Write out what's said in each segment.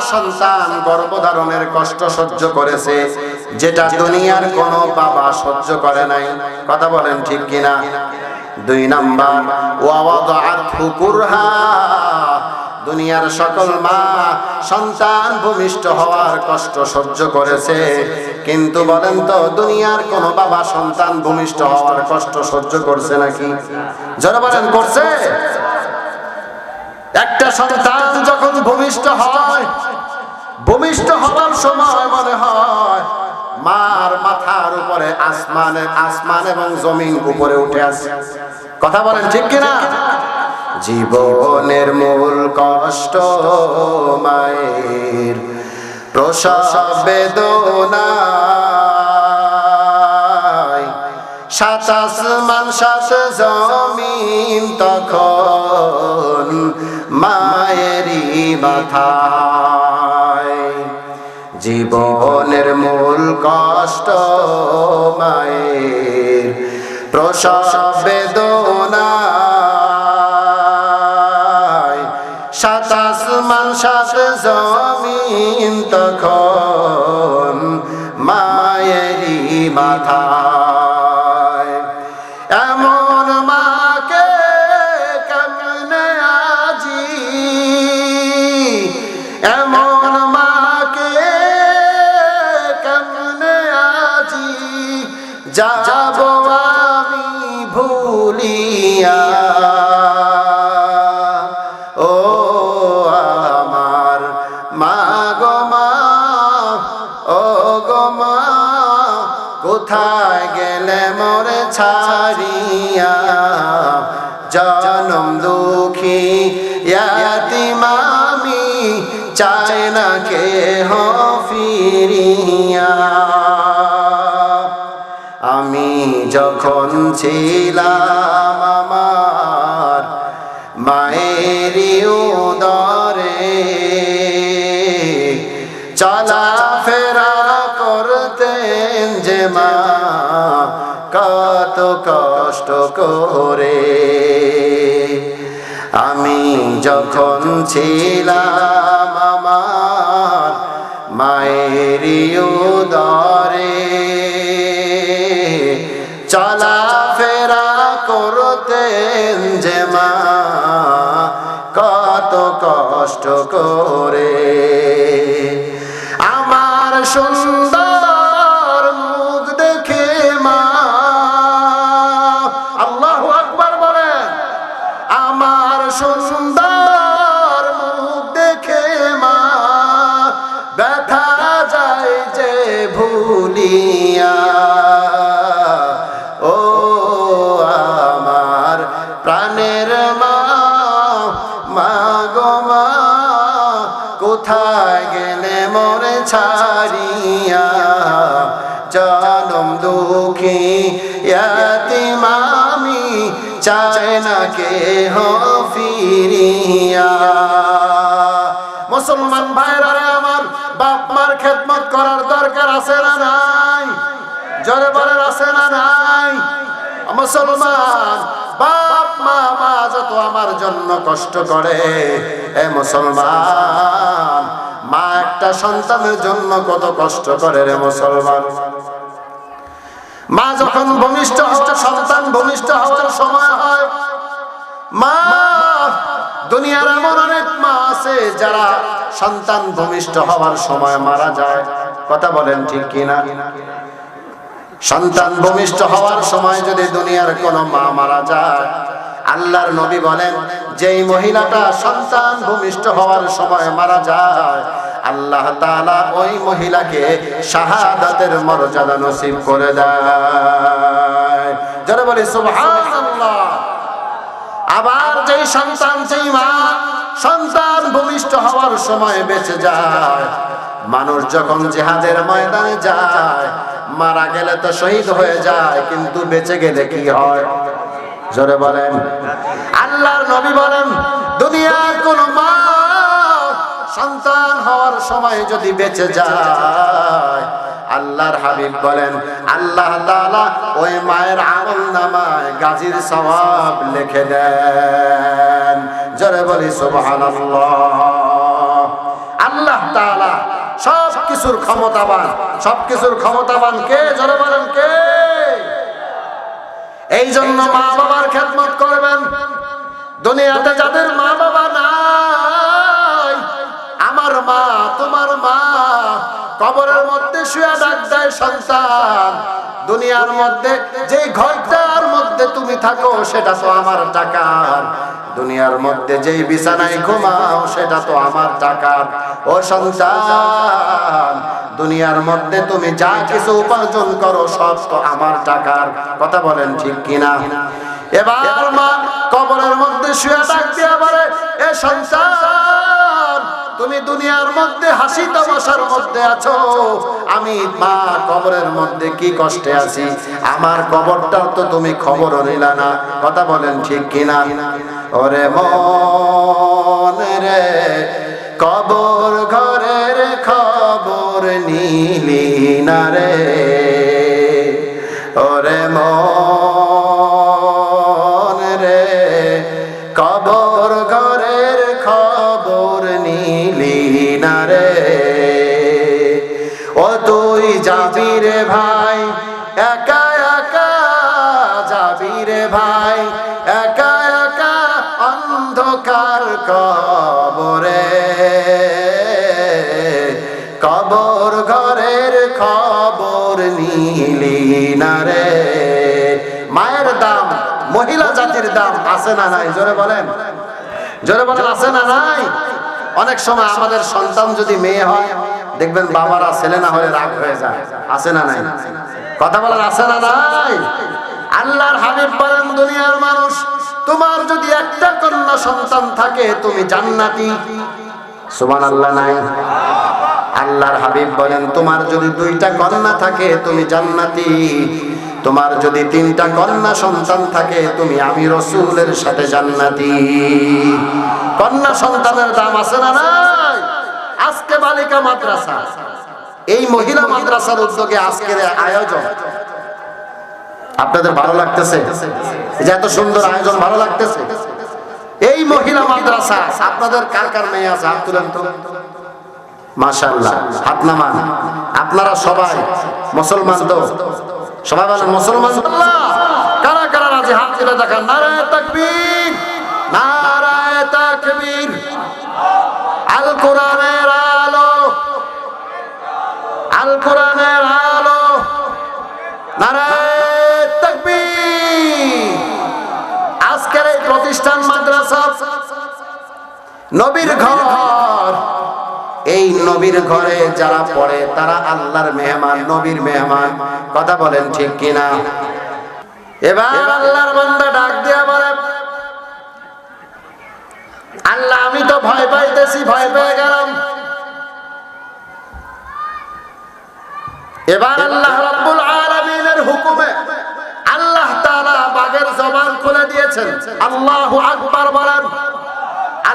সন্তান গর্ভধারণের কষ্ট সহ্য করেছে, যেটা দুনিয়ার কোনো বাবা সহ্য করে নাই। কথা বলেন ঠিক কিনা? দুই নাম্বার দুনিয়ার সকল মা সন্তান ভূমিষ্ঠ হওয়ার কষ্ট সহ্য করেছে। কিন্তু বলেন তো, দুনিয়ার কোন বাবা সন্তান ভূমিষ্ঠ হওয়ার কষ্ট সহ্য করছে নাকি? যারা বলেন, করছে? একটা সন্তান যখন ভূমিষ্ঠ হয়, ভূমিষ্ঠ হওয়ার সময় মনে হয়, মার মাথার উপরে আসমানে আসমান এবং জমিন উপরে উঠে আসে কথা বলেন ঠিক কিনা? জীবনের মূল কষ্ট মায়ের প্রসব বেদনা সাত সাত জমিন তখন মায়েরই মাথায়। জীবনের মূল কষ্ট মায়ের প্রসব বেদনা সাত আসমান সাত জমিন তখন মায়েরই মাথায়। যাব আমি ভুলিয়া। ও আমার মা গো মা, ও গো কোথায় গেলে মোরে ছাড়িয়া? জনম দুঃখী ইয়াতিমামি, চায় না কে ফিরিয়া ছিলাম আমার মায়েরই উদরে। চলা ফেরা করতেন যে মা, কত কষ্ট করে। আমি যখন ছিলাম আমার মায়েরই উদরে, চলা মা কত কষ্ট করে দুঃখী ইয়াতিমামি চায় না কে ফিরিয়া। মুসলমান ভাইরা আমার বাপ মার খেদমত করার দরকার আছে না নাই? জোরে বলেন, আছে না নাই? মুসলমান, বাপ মা মা যত আমার জন্য কষ্ট করে, এ মুসলমান, মা একটা সন্তানের জন্য কত কষ্ট করে রে মুসলমান। মা যখন ভূমিষ্ঠ হওয়ার সন্তান ভূমিষ্ঠ হওয়ার সময় হয়। মা, দুনিয়ার এমন অনেক মা আছে যারা সন্তান ভূমিষ্ঠ হওয়ার সময় মারা যায়। কথা বলেন ঠিক কিনা? সন্তান ভূমিষ্ঠ হওয়ার সময় যদি দুনিয়ার কোনো মা মারা যায় আল্লাহর নবী বলেন, যেই মহিলাটা সন্তান ভূমিষ্ঠ হওয়ার সময় মারা যায়, আল্লাহ তাআলা ওই মহিলাকে শাহাদাতের মর্যাদা নসিব করে দেয়। যারা বলে আবার যেই সন্তান, যেই মা সন্তান ভূমিষ্ঠ হওয়ার সময় বেঁচে যায়, মানুষ যখন জেহাদের ময়দানে যায়, মারা গেলে তো শহীদ হয়ে যায়, কিন্তু বেঁচে গেলে কি হয়? জোরে বলেন। আল্লাহর নবী বলেন, দুনিয়ার কোন মা সন্তান হওয়ার সময় যদি বেঁচে যায়, আল্লাহর হাবিব বলেন, আল্লাহ তাআলা ওই মায়ের আমল নামায় গাজীর সওয়াব লিখে দেন। জোরে বলি, সুবহানাল্লাহ। আল্লাহ তাআলা সব কিছুর ক্ষমতাবান সব কিছুর ক্ষমতাবান কে কে? এই জন্য মা বাবার খেদমত করবেন। দুনিয়াতে যাদের মা বাবা নাই, আমার মা, তোমার মা, কবরের মধ্যে শুয়ে ডাক দেয় সন্তান। দুনিয়ার মধ্যে যে ঘরটার মধ্যে তুমি থাকো, সেটা তো আমার টাকার দুনিয়ার মধ্যে যেই বিছানায় ঘুমাও, সেটা তো আমার টাকার ও সন্তান দুনিয়ার মধ্যে তুমি যা কিছু উপার্জন করো, সব তো আমার টাকার কথা বলেন ঠিক কিনা? এবার মা কবরের মধ্যে শুয়ে দিয়া বলে এ সন্তান, তুমি দুনিয়ার মধ্যে হাসি তামাশার মধ্যে আছো। আমি মা কবরের মধ্যে কি কষ্টে আছি? আমার কবরটাও তো তুমি খবর নিলা না, কথা বলেন ঠিক কিনা? ওরে মন রে, কবর খবর নীলি না রে। ওরে মন রে, কবর ঘরের খবর নীলি না রে। ও তুই যাবি রে ভাই, একা একা যাবি রে ভাই, একা একা অন্ধকার কবরে খবর নীলি না রে। মায়ের দাম, মহিলা জাতির দাম আছে না নাই? জোরে বলেন। জোরে বলেন, আছে না নাই? অনেক সময় আমাদের সন্তান যদি মেয়ে হয়, দেখবেন বাবারা ছেলে না হলে রাগ হয়ে যায়। আছে না নাই? কথা বলার আছে না নাই? আল্লাহর হাবিব বলেন, দুনিয়ার মানুষ, তোমার যদি একটা কন্যা সন্তান থাকে, তুমি জান্নাতি। সুবহান আল্লাহ নাই? আল্লাহর হাবিব বলেন, তোমার যদি দুইটা কন্যা থাকে, তুমি জান্নাতি। তোমার যদি তিনটা কন্যা সন্তান থাকে, তুমি আমি রসুলের সাথে জান্নাতি। কন্যা সন্তানের দাম আছে না আজকে বালিকা মাদ্রাসা। এই মহিলা মাদ্রাসার উদ্যোগে আজকের আয়োজন। আপনাদের ভালো লাগতেছে? যে এত সুন্দর আয়োজন ভালো লাগতেছে? এই মহিলা মাদ্রাসা, আপনাদের কার কার মেয়ে আছে? হাত তুলেন আপনারা সবাই মুসলমান তো? সবাই বলেন, মুসলমান? কারা কারা রাজি? হাত তুলে দেখান। নারায় তাকবীর। নারায় তাকবীর। আল কোরআনের আলো। আল কোরআনের আলো। নারায় তাকবীর। আজকের এই প্রতিষ্ঠান মাদ্রাসা নবীর ঘর। এই নবীর ঘরে যারা পড়ে, তারা আল্লাহর মেহমান, নবীর মেহমান। কথা বলেন ঠিক কিনা? এবার আল্লাহর বান্দা ডাক দিয়া বলে, আল্লাহ, আমি তো ভয় পাইতেছি, ভয় পেয়ে গেলাম। এবার আল্লাহ রাব্বুল আলামিনের হুকুমে আল্লাহ তাআলা বাগের জবান খুলে দিয়েছেন। আল্লাহু আকবার বলেন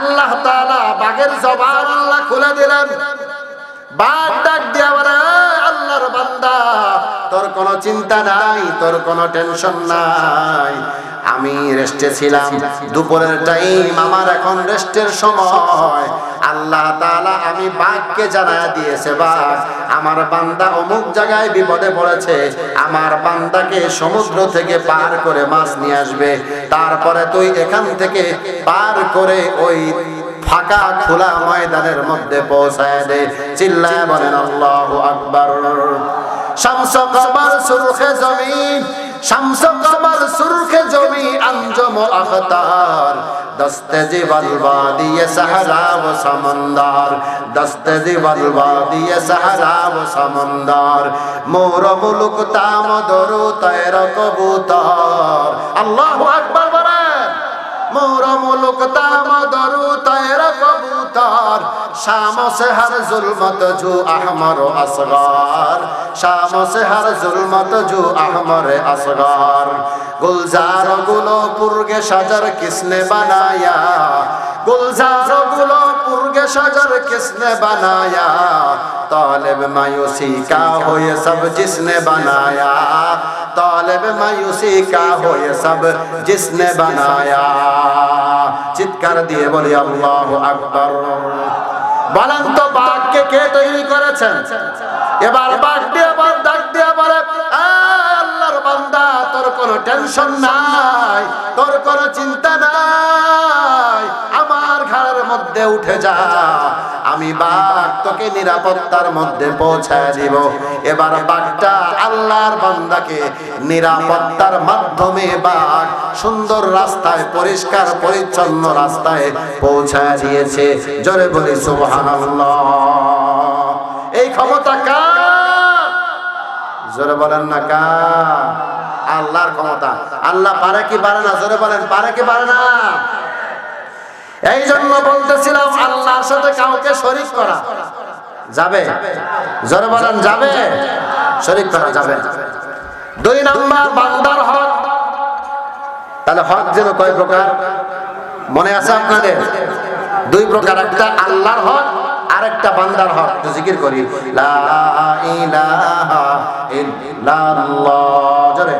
আল্লাহ তাআলা বাঘের জবান আল্লাহ খুলে দিলেন। বান্দা, তোর কোনো চিন্তা নাই, তোর কোনো টেনশন নাই। আমি রেস্টে ছিলাম, দুপুরের টাইম আমার এখন রেস্টের সময়। আল্লাহ তাআলা আমি বাঘকে জানায় দিয়েছে, বাঘ, আমার বান্দা অমুক জায়গায় বিপদে পড়েছে, আমার বান্দাকে সমুদ্র থেকে পার করে মাছ নিয়ে আসবে, তারপরে তুই এখান থেকে পার করে ওই ফাঁকা খোলা ময়দানের মধ্যে পৌঁছায় দে। চিল্লায় বলেন, আল্লাহু আকবার। শামস সুরখে জমিন শামস সুরখে জমি আঞ্জম আখতার। দস্তে জীবন বাদিয়ে সাহরা ও সমন্দর। দস্তে জীবন বাদিয়ে সাহরা ও সমন্দর। মোর মুলুক তাম দরু তৈর কবুতর। আল্লাহু আকবার বলেন, মোর মুলুক তাম দরু তৈর শাম হার জুলমত জু আহমর আসগার শাম হার জুলমত জু আহমর আসগার গুলজারগুলো পুরগে সাজার কিসনে বানায়া গুলজারগুলো পুরগে সাজার কিসনে বানায়া طالب مایوسی کا ہو یہ سب جس نے بنایا طالب مایوسی کا ہو یہ سب جس نے بنایا چتکر دیے بولے اللہ اکبر বলেন তো বাঘকে কে তৈরি করেছেন? এবার বাঘ দিয়ে আবার ডাক দিয়ে বলে, আল্লাহর বান্দা, তোর কোনো টেনশন নাই, তোর কোনো চিন্তা নাই, আমার ঘরের মধ্যে উঠে যা, আমি বাঘ তোকে নিরাপত্তার মধ্যে পৌঁছায় দিব। এবার বাঘটা আল্লাহর বান্দাকে নিরাপত্তার মাধ্যমে বাঘ সুন্দর রাস্তায়, পরিষ্কার, পরিচ্ছন্ন রাস্তায় পৌঁছায় দিয়েছে। জোরে বলি, সুবহানাল্লাহ। এই ক্ষমতা কার? জোরে বলেন না কার? আল্লাহর ক্ষমতা। আল্লাহ পারে কি পারে না? জোরে বলেন, পারে কি পারে না? এই জন্য বলতেছিলাম, আল্লাহর সাথে কাউকে শরিক করা। যাবে? জোরে বলেন, যাবে? শরিক করা যাবে। দুই নাম্বার বান্দার হক। তাহলে হক যেন কয় প্রকার? মনে আছে আপনাদের? দুই প্রকার, একটা আল্লাহর হক আর একটা বান্দার হক। তো জিকির করি। লা ইলাহা ইল্লাল্লাহ। জোরে।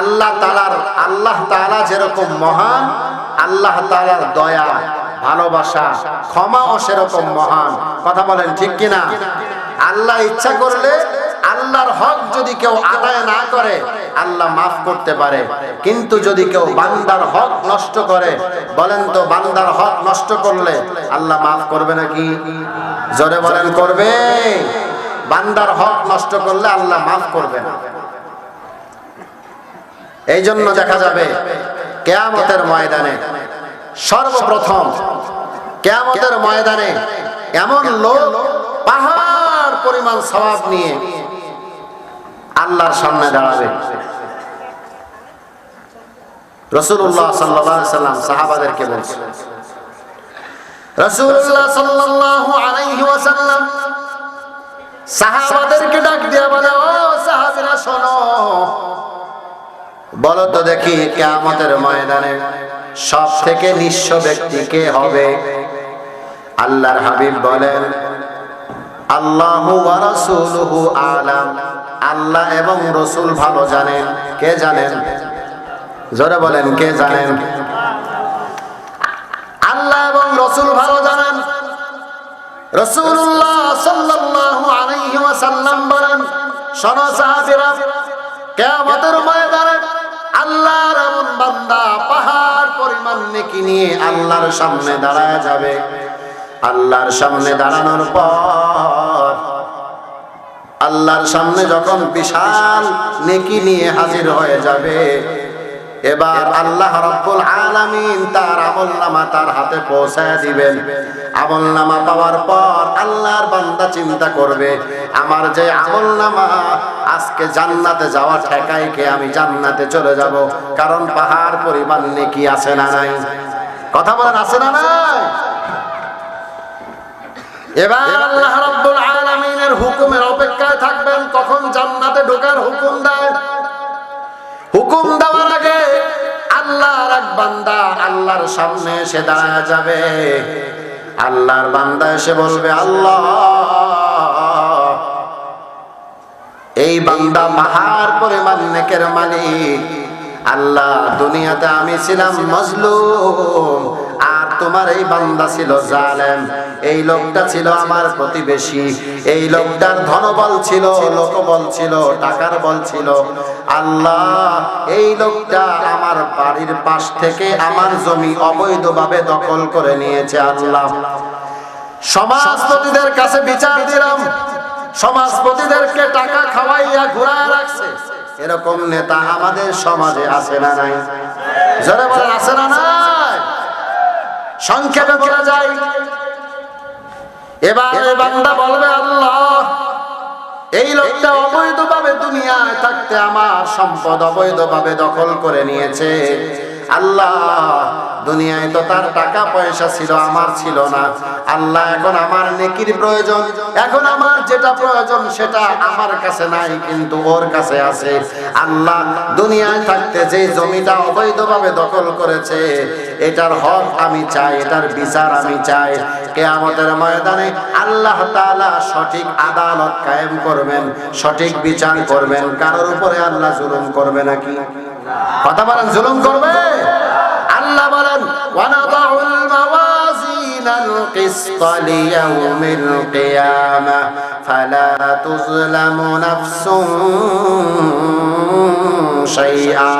আল্লাহ তালার আল্লাহ তালা যেরকম মহান, আল্লাহ তালার দয়া, ভালোবাসা, ক্ষমাও সেরকম মহান। কথা বলেন ঠিক কিনা? আল্লাহ ইচ্ছা করলে আল্লাহর হক যদি কেউ আদায় না করে, আল্লাহ মাফ করতে পারে। কিন্তু যদি কেউ বান্দার হক নষ্ট করে, বলেন তো বান্দার হক নষ্ট করলে আল্লাহ মাফ করবে নাকি? জোরে বলেন করবে। বান্দার হক নষ্ট করলে আল্লাহ মাফ করবে না। এই জন্য দেখা যাবে কেয়ামতের ময়দানে সর্বপ্রথম কেয়ামতের ময়দানে এমন লোক পাহাড় পরিমাণ সবাব নিয়ে আল্লাহর সামনে দাঁড়াবে। রসুল্লাহ সাল্লাহ সাল্লাম সাহাবাদেরকে বলছে রসুল্লাহ সাল্লাহ সাহাবাদেরকে ডাক দিয়ে বলে, ও সাহাবিরা, শোনো বলো তো দেখি কেয়ামতের ময়দানে সব থেকে নিঃস্ব ব্যক্তি কে হবে? আল্লাহর হাবিব বলেন, আল্লাহু এবং রসুল ভালো জানেন। কে জানেন? জোরে বলেন, কে জানেন? আল্লাহ এবং রসুল ভালো জানেন। রসুল্লাহ বলেন বান্দা পাহাড় পরিমাণ নেকি নিয়ে আল্লাহর সামনে দাঁড়ায় যাবে। আল্লাহর সামনে দাঁড়ানোর পর আল্লাহর সামনে যখন বিশাল নেকি নিয়ে হাজির হয়ে যাবে এবার আল্লাহ রব্বুল আলামিন তার আমলনামা তার হাতে পৌঁছায় দিবেন। আমলনামা পাওয়ার পর আল্লাহর বান্দা চিন্তা করবে, আমার যে আমলনামা আজকে জান্নাতে যাওয়া ঠেকাই কে, আমি জান্নাতে চলে যাব। কারণ পাহাড় পরিমাণ নেকি আছে না নাই? কথা বলেন, আছে না নাই? এবার আল্লাহ রাব্বুল আলামিনের হুকুমের অপেক্ষায় থাকবেন, কখন জান্নাতে ঢোকার হুকুম দেয় হুকুম দেওয়ার আগে আল্লাহর এক বান্দা আল্লাহর সামনে এসে দাঁড়ায় যাবে। আল্লাহর বান্দা এসে বলবে, আল্লাহ, এই বান্দা পাহাড় পরিমাণ নেকের মালিক। আল্লাহ, দুনিয়াতে আমি ছিলাম মজলুম, আর তোমার এই বান্দা ছিল জালেম। এই লোকটা ছিল আমার প্রতিবেশী। এই লোকটার ধনবল ছিল, লোকবল ছিল, টাকার বল ছিল। আল্লাহ, এই লোকটা আমার বাড়ির পাশ থেকে আমার জমি অবৈধভাবে দখল করে নিয়েছে, আল্লাহ। সমাজপতিদের কাছে বিচার দিলাম। সমাজপতিদেরকে টাকা খাওয়াইয়া ঘুরায় রাখছে। এরকম নেতা আমাদের সমাজে আছে না নাই? জোরে বলেন, আছে না নাই? সংক্ষেপে বলা যায় এবার এই বান্দা বলবে আল্লাহ এই লোকটা অবৈধভাবে দুনিয়ায় থাকতে আমার সম্পদ অবৈধভাবে দখল করে নিয়েছে। আল্লাহ দুনিয়ায় তো তার টাকা পয়সা ছিল, আমার ছিল না। আল্লাহ এখন আমার নেকির প্রয়োজন। এখন আমার যেটা প্রয়োজন সেটা আমার কাছে নাই, কিন্তু ওর কাছে আছে। আল্লাহ দুনিয়ায় থাকতে যে জমিটা অবৈধভাবে দখল করেছে, এটার হক আমি চাই, এটার বিচার আমি চাই। কেয়ামতের ময়দানে আল্লাহ তাআলা সঠিক আদালত কায়েম করবেন, সঠিক বিচার করবেন। কারোর উপরে আল্লাহ জুলুম করবে নাকি? কথা বলেন, জুলুম করবে? আল্লাহ বলেন ওয়ানাদাউল মাওয়াজিনাল কিসত লিয়াউমিল কিয়ামা ফালা তুযলামু নাফসুন শাইআ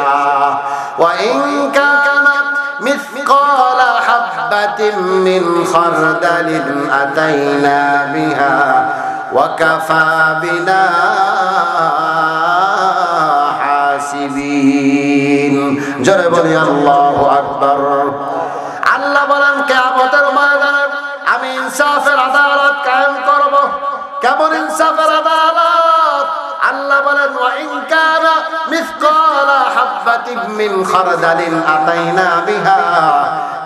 ওয়া ইন কানাত مثقال حبة من خردل أتينا بها وكفى بنا حاسبين জোরে বলি, আল্লাহু আকবার। আল্লাহ বলেন, কিয়ামতের ময়দানে আমি ইনসাফের আদালত কায়েম করব। কেমন ইনসাফের আদালত? আল্লাহ বলেন ওয়া ইন কানা মিসকালা হাববাতিন মিন খারদালিন আতাইনা বিহা।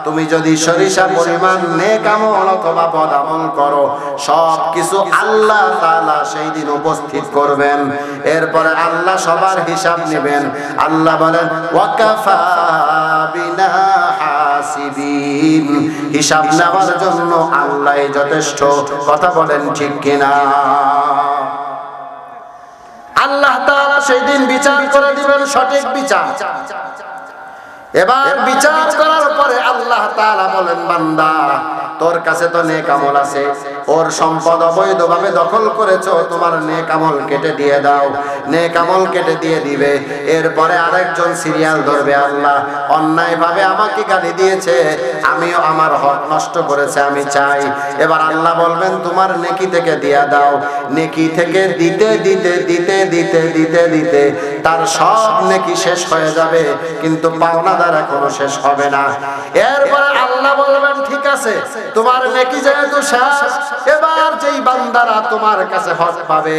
তুমি যদি সরিষা পরিমাণ নেক আমল অথবা বদ আমল করো সব কিছু আল্লাহ তাআলা সেই দিন উপস্থিত করবেন। এরপরে আল্লাহ সবার হিসাব নেবেন। আল্লাহ বলেন, ওয়াকাফা বিনা হাসিবিন। হিসাব নেওয়ার জন্য আল্লাহই যথেষ্ট। কথা বলেন ঠিক কিনা? আল্লাহ তাআলা সেই দিন বিচার করে দিবেন সঠিক বিচার। এবার বিচার করার পরে আল্লাহ তাআলা বলেন বান্দা তোর কাছে তো নেক আমল আছে। ওর সম্পদ অবৈধভাবে দখল করেছ, তোমার নেক আমল কেটে দিয়ে দাও। নেক আমল কেটে দিয়ে দিবে। এরপরে আরেকজন সিরিয়াল ধরবে, আল্লাহ অন্যায়ভাবে আমাকে গালি দিয়েছে, আমিও আমার হক নষ্ট করেছে, আমি চাই। এবার আল্লাহ বলবেন, তোমার নেকি থেকে দিয়া দাও। নেকি থেকে দিতে দিতে দিতে দিতে দিতে দিতে। তার সব নেকি শেষ হয়ে যাবে, কিন্তু পাওনাদার এখনও শেষ হবে না। এরপরে আছে। তোমার নেকি যেহেতু শেষ এবার যেই বান্দারা তোমার কাছে হক পাবে,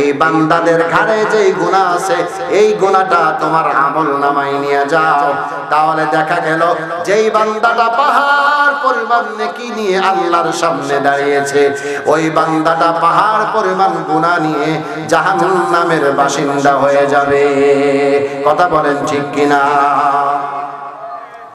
এই বান্দাদের ঘাড়ে যেই গুনাহ আছে, এই গুনাহটা তোমার আমল নামাই নিয়ে যাও। তাহলে দেখা গেল, যেই বান্দাটা পাহাড় পরিমাণ নেকি নিয়ে আল্লাহর সামনে দাঁড়িয়েছে, ওই বান্দাটা পাহাড় পরিমাণ গুনাহ নিয়ে জাহান্নামের বাসিন্দা হয়ে যাবে। কথা বলেন ঠিক কিনা?